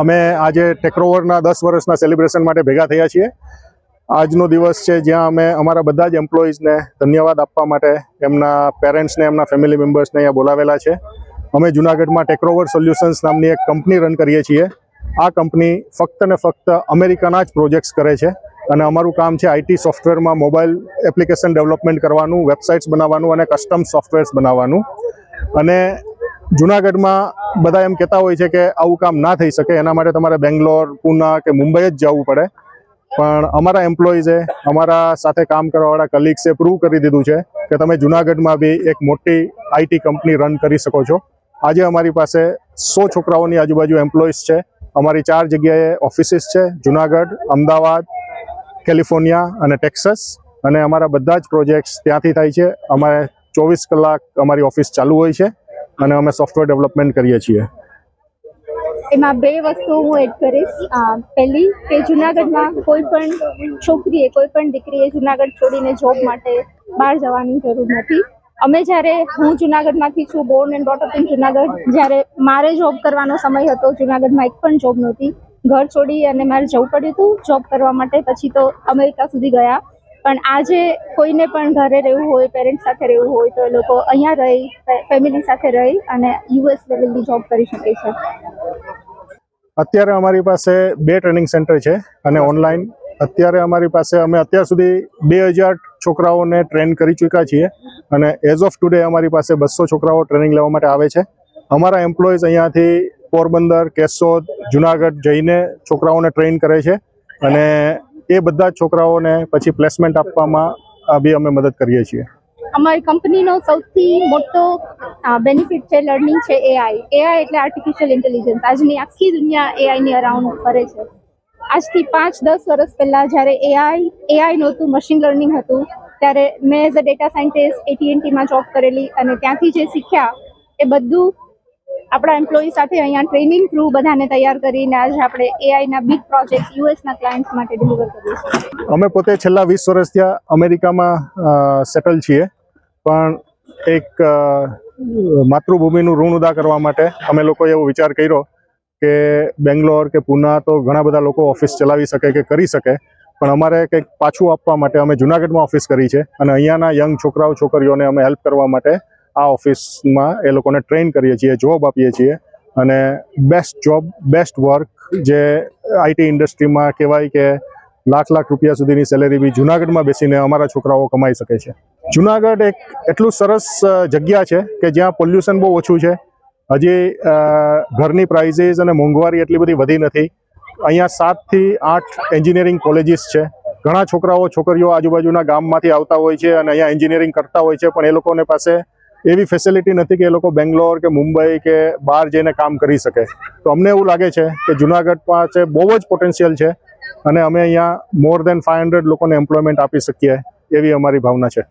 અમે આજે ટેકરોવરના દસ વર્ષના સેલિબ્રેશન માટે ભેગા થયા છીએ. આજનો દિવસ છે જ્યાં અમે અમારા બધા જ એમ્પ્લોઈઝને ધન્યવાદ આપવા માટે એમના પેરેન્ટ્સને એમના ફેમિલી મેમ્બર્સને અહીંયા બોલાવેલા છે. અમે જુનાગઢમાં ટેકરોવર સોલ્યુશન્સ નામની એક કંપની રન કરીએ છીએ. આ કંપની ફક્ત ને ફક્ત અમેરિકાના જ પ્રોજેક્ટ્સ કરે છે અને અમારું કામ છે આઈટી સોફ્ટવેરમાં મોબાઈલ એપ્લિકેશન ડેવલપમેન્ટ કરવાનું વેબસાઇટ્સ બનાવવાનું અને કસ્ટમ સોફ્ટવેર્સ બનાવવાનું. અને જુનાગઢમાં બધા એમ કહેતા હોય છે કે આવું કામ ના થઈ શકે. એના માટે તમારે બેંગ્લોર, પુના કે મુંબઈ જ જવું પડે. પણ અમારા એમ્પ્લોઈઝે અમારા સાથે કામ કરવાવાળા કલીગ્સે પ્રૂવ કરી દીધું છે કે તમે જુનાગઢમાં બી એક મોટી આઈટી કંપની રન કરી શકો છો. આજે અમારી પાસે સો છોકરાઓની આજુબાજુ એમ્પ્લોઈઝ છે. અમારી ચાર જગ્યાએ ઓફિસીસ છે. જુનાગઢ, અમદાવાદ, કેલિફોર્નિયા અને ટેક્સસ. અને અમારા બધા જ પ્રોજેક્ટ્સ ત્યાંથી થાય છે. અમારે ચોવીસ કલાક અમારી ઓફિસ ચાલુ હોય છે. અને અમે સોફ્ટવેર ડેવલપમેન્ટ કરીએ છીએ. એમાં બે વસ્તુ હું એડ કરીશ. પહેલી કે જુનાગઢમાં કોઈ પણ છોકરીએ, કોઈ પણ દીકરીએ જુનાગઢ છોડીને જોબ માટે બહાર જવાની જરૂર નથી. અમે જ્યારે, હું જુનાગઢમાંથી છું born and up in Junagadh, જ્યારે મારે જોબ કરવાનો સમય હતો, જુનાગઢમાં એક પણ જોબ નહોતી. ઘર છોડી અને મારે જવું પડ્યું હતું જોબ કરવા માટે. પછી તો અમેરિકા સુધી ગયા. પણ આજે કોઈને પણ ઘરે રહેવું હોય પેરેન્ટ્સ સાથે રહેવું હોય તો એ લોકો અહીંયા રહી ફેમિલી સાથે રહી અને યુએસ લેવલની જોબ કરી શકે છે. અત્યારે અમારી પાસે બે ટ્રેનિંગ સેન્ટર છે અને ઓનલાઈન અત્યારે અમારી પાસે અમે અત્યાર સુધી બે હજાર છોકરાઓને ટ્રેન કરી ચૂક્યા છીએ અને એઝ ઓફ ટુડે અમારી પાસે બસો છોકરાઓ ટ્રેનિંગ લેવા માટે આવે છે. અમારા એમ્પ્લોઈઝ અહીંયાથી પોરબંદર, કેશોદ, જુનાગઢ જઈને છોકરાઓને ટ્રેન કરે છે અને એ બધા છોકરાઓને પછી પ્લેસમેન્ટ આપવામાં બી અમે મદદ કરીએ છીએ. અમારી કંપનીનો સૌથી મોટો બેનિફિટ છે લર્નિંગ છે એઆઈ એઆઈ એટલે આર્ટિફિશિયલ ઇન્ટેલિજન્સ આજની આખી દુનિયા એઆઈની અરાઉન્ડ ફરે છે. આજથી પાંચ, દસ વર્ષ પહેલાં જ્યારે એઆઈ એઆઈ નહોતું મશીન લર્નિંગ હતું, ત્યારે મેં એઝ અ ડેટા સાયન્ટિસ્ટ એટીએનટીમાં જોબ કરેલી અને ત્યાંથી જે શીખ્યા, એ બધું આપણા એમ્પ્લોયી સાથે અહીંયા ટ્રેનિંગ થ્રુ બધાને તૈયાર કરીને આજે આપણે એઆઈના બિગ પ્રોજેક્ટ યુએસના ક્લાયન્ટ્સ માટે ડિલિવર કરીએ અમે પોતે છેલ્લા વીસ વર્ષથી અમેરિકામાં સેટલ છીએ. પણ એક માતૃભૂમિનું ઋણ ઉદા કરવા માટે અમે લોકોએ એવો વિચાર કર્યો કે બેંગ્લોર કે પુના તો ઘણા બધા લોકો ઓફિસ ચલાવી શકે કે કરી શકે, પણ અમારે કંઈક પાછું આપવા માટે અમે જુનાગઢમાં ઓફિસ કરી છે અને અહીંયાના યંગ છોકરાઓ, છોકરીઓને અમે હેલ્પ કરવા માટે આ ઓફિસમાં એ લોકોને ટ્રેન કરીએ છીએ, જોબ આપીએ છીએ અને બેસ્ટ જોબ બેસ્ટ વર્ક જે આઈટી ઇન્ડસ્ટ્રીમાં કહેવાય કે લાખ લાખ રૂપિયા સુધીની સેલેરી બી જુનાગઢમાં બેસીને અમારા છોકરાઓ કમાઈ શકે છે. જુનાગઢ એક એટલું સરસ જગ્યા છે કે જ્યાં પોલ્યુશન બહુ ઓછું છે. હજી ઘરની પ્રાઇઝીસ અને મોંઘવારી એટલી બધી વધી નથી. અહીંયા સાતથી આઠ એન્જિનિયરિંગ કોલેજીસ છે. ઘણા છોકરાઓ, છોકરીઓ આજુબાજુના ગામમાંથી આવતા હોય છે અને અહીંયા એન્જિનિયરિંગ કરતા હોય છે, પણ એ લોકોને પાસે એવી ફેસિલિટી નથી કે એ લોકો બેંગ્લોર કે મુંબઈ કે બહાર જઈને કામ કરી શકે. તો અમને એવું લાગે છે કે જુનાગઢ પાસે બહુ જ પોટેન્શિયલ છે અને અમે અહીંયા મોર દેન ફાઇવ લોકોને એમ્પ્લોયમેન્ટ આપી શકીએ એવી અમારી ભાવના છે.